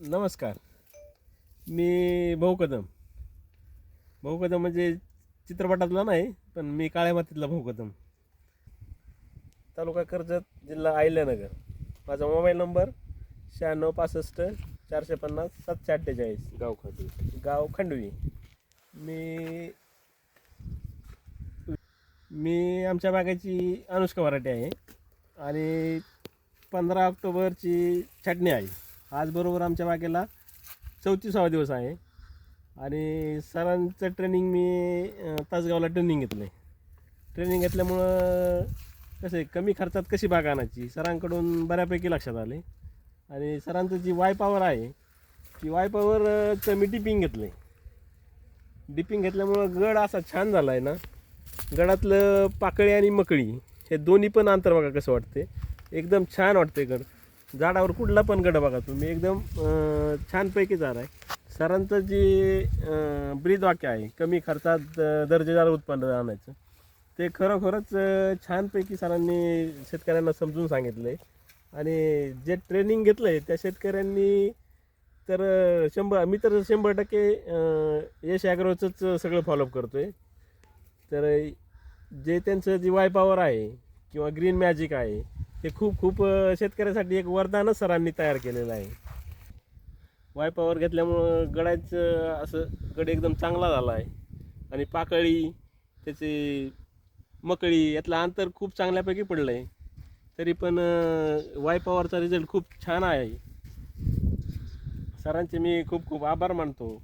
नमस्कार. मी भाऊ कदम. भाऊ कदम म्हणजे चित्रपटातला नाही पण मी काळ्या मातीतला भाऊ कदम. तालुका कर्जत जिल्हा अहिल्यानगर. माझा मोबाईल नंबर शहाण्णव पासष्ट चारशे पन्नास सातशे अठ्ठेचाळीस. गाव खाते गाव खंडवी. मी मी आमच्या बागाची अनुष्का मराठी आहे आणि पंधरा ऑक्टोबरची छाटणी आहे. आज बरोबर आमच्या बागेला चौतीसावा दिवस आहे. आणि सरांचं ट्रेनिंग मी तासगावला ट्रेनिंग घेतलं आहे ट्रेनिंग घेतल्यामुळं कसं आहे कमी खर्चात कशी बाग आणायची सरांकडून बऱ्यापैकी लक्षात आले. आणि सरांचं जी वाय पॉवर आहे ती वाय पॉवरचं मी डिपिंग घेतलं आहे डिपिंग घेतल्यामुळं गड असा छान झाला आहे ना. गडातलं पाकळी आणि मकळी हे दोन्ही पण अंतर बघा कसं वाटते एकदम छान वाटते गड. झाडावर कुठला पण गड बघा तुम्ही. एकदम छानपैकी झाड आहे. सरांचं जे ब्रीद वाक्य आहे कमी खर्चात दर्जेदार उत्पन्न आणायचं. ते खरोखरच छानपैकी सरांनी शेतकऱ्यांना समजून सांगितलं आहे आणि जे ट्रेनिंग घेतलं आहे त्या शेतकऱ्यांनी तर शंभर मी तर शंभर टक्के यश ॲग्रोचंच सगळं फॉलोअप करतो आहे तर जे त्यांचं जी वाय पॉवर आहे किंवा ग्रीन मॅजिक आहे हे खूप खूप शेतकऱ्यासाठी एक वरदानच सरांनी तयार केलेलं आहे. वाय पॉवर घेतल्यामुळं गडाचं असं गड एकदम चांगला झाला आहे. आणि पाकळी त्याची मकळी यातलं अंतर खूप चांगल्यापैकी पडलं आहे तरी पण वाय पॉवरचा रिझल्ट खूप छान आहे. सरांचे मी खूप खूप आभार मानतो.